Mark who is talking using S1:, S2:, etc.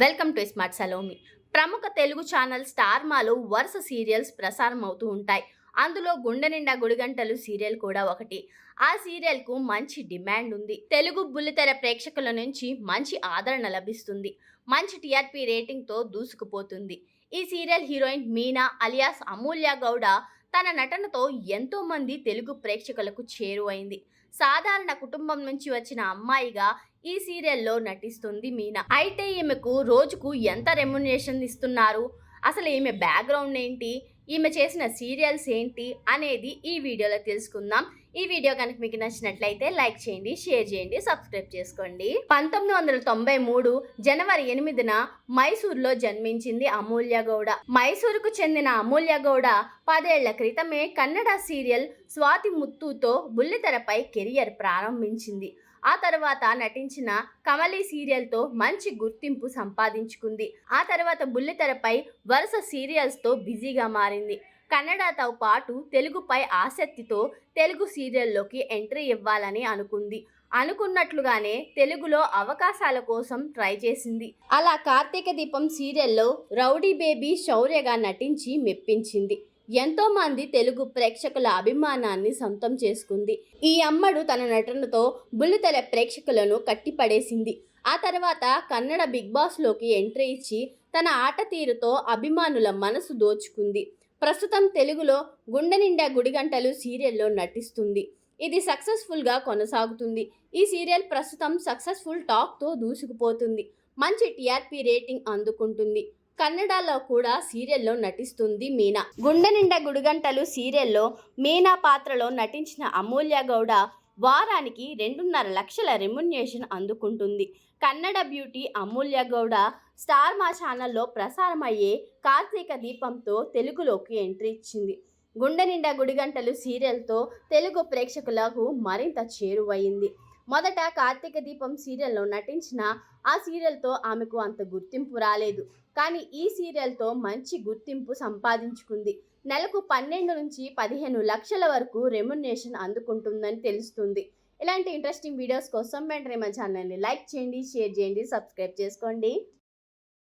S1: Welcome to smart Salomi. ప్రముఖ Telugu channel star మాలో వరుస సీరియల్స్ ప్రసారం అవుతూ ఉంటాయి. అందులో గుండె నిండా గుడిగంటలు సీరియల్ కూడా ఒకటి. ఆ సీరియల్కు మంచి డిమాండ్ ఉంది. తెలుగు బుల్లితెర ప్రేక్షకుల నుంచి మంచి ఆదరణ లభిస్తుంది. మంచి టీఆర్పీ రేటింగ్తో దూసుకుపోతుంది. ఈ serial heroine Meena alias Amulya Gowda తన నటనతో ఎంతోమంది తెలుగు ప్రేక్షకులకు చేరువైంది. సాధారణ కుటుంబం నుంచి వచ్చిన అమ్మాయిగా ఈ సీరియల్లో నటిస్తుంది మీనా. అయితే ఈమెకు రోజుకు ఎంత రెమ్యునేషన్ ఇస్తున్నారు? అసలు ఈమె బ్యాక్గ్రౌండ్ ఏంటి? ఈమె చేసిన సీరియల్స్ ఏంటి? అనేది ఈ వీడియోలో తెలుసుకుందాం. ఈ వీడియో కనుక మీకు నచ్చినట్లయితే లైక్ చేయండి షేర్ చేయండి సబ్స్క్రైబ్ చేసుకోండి. పంతొమ్మిది వందల తొంభై మూడు జనవరి ఎనిమిదిన మైసూర్లో జన్మించింది అమూల్య గౌడ. మైసూరుకు చెందిన అమూల్య గౌడ పదేళ్ళ క్రితమే కన్నడ సీరియల్ స్వాతి ముత్తుతో బుల్లితెరపై కెరియర్ ప్రారంభించింది. ఆ తర్వాత నటించిన కమలి సీరియల్తో మంచి గుర్తింపు సంపాదించుకుంది. ఆ తర్వాత బుల్లితెరపై వరుస సీరియల్స్తో బిజీగా మారింది. కన్నడతో పాటు తెలుగుపై ఆసక్తితో తెలుగు సీరియల్లోకి ఎంట్రీ ఇవ్వాలని అనుకుంది. అనుకున్నట్లుగానే తెలుగులో అవకాశాల కోసం ట్రై చేసింది. అలా కార్తీక దీపం సీరియల్లో రౌడీ బేబీ శౌర్యగా నటించి మెప్పించింది. ఎంతో మంది తెలుగు ప్రేక్షకుల అభిమానాన్ని సొంతం చేసుకుంది. ఈ అమ్మడు తన నటనతో బుల్లితెర ప్రేక్షకులను కట్టిపడేసింది. ఆ తర్వాత కన్నడ బిగ్ బాస్లోకి ఎంట్రీ ఇచ్చి తన ఆట తీరుతో అభిమానుల మనసు దోచుకుంది. ప్రస్తుతం తెలుగులో గుండె నిండా గుడిగంటలు సీరియల్లో నటిస్తుంది. ఇది సక్సెస్ఫుల్గా కొనసాగుతుంది. ఈ సీరియల్ ప్రస్తుతం సక్సెస్ఫుల్ టాక్తో దూసుకుపోతుంది. మంచి టీఆర్పీ రేటింగ్ అందుకుంటుంది. కన్నడలో కూడా సీరియల్లో నటిస్తుంది మీనా. గుండె నిండా గుడిగంటలు సీరియల్లో మీనా పాత్రలో నటించిన అమూల్య గౌడ వారానికి రెండున్నర లక్షల రెమ్యునేషన్ అందుకుంటుంది. కన్నడ బ్యూటీ అమూల్య గౌడ స్టార్ మా ఛానల్లో ప్రసారమయ్యే కార్తీక దీపంతో తెలుగులోకి ఎంట్రీ ఇచ్చింది. గుండె నిండా గుడిగంటలు సీరియల్తో తెలుగు ప్రేక్షకులకు మరింత చేరువయింది మొదట కార్తీక దీపం సీరియల్లో నటించిన ఆ సీరియల్తో ఆమెకు అంత గుర్తింపు రాలేదు. కానీ ఈ సీరియల్తో మంచి గుర్తింపు సంపాదించుకుంది. నెలకు పన్నెండు నుంచి పదిహేను లక్షల వరకు రెమ్యునేషన్ అందుకుంటుందని తెలుస్తుంది. ఇలాంటి ఇంట్రెస్టింగ్ వీడియోస్ కోసం వెంటనే మా ఛానల్ని లైక్ చేయండి షేర్ చేయండి సబ్స్క్రైబ్ చేసుకోండి.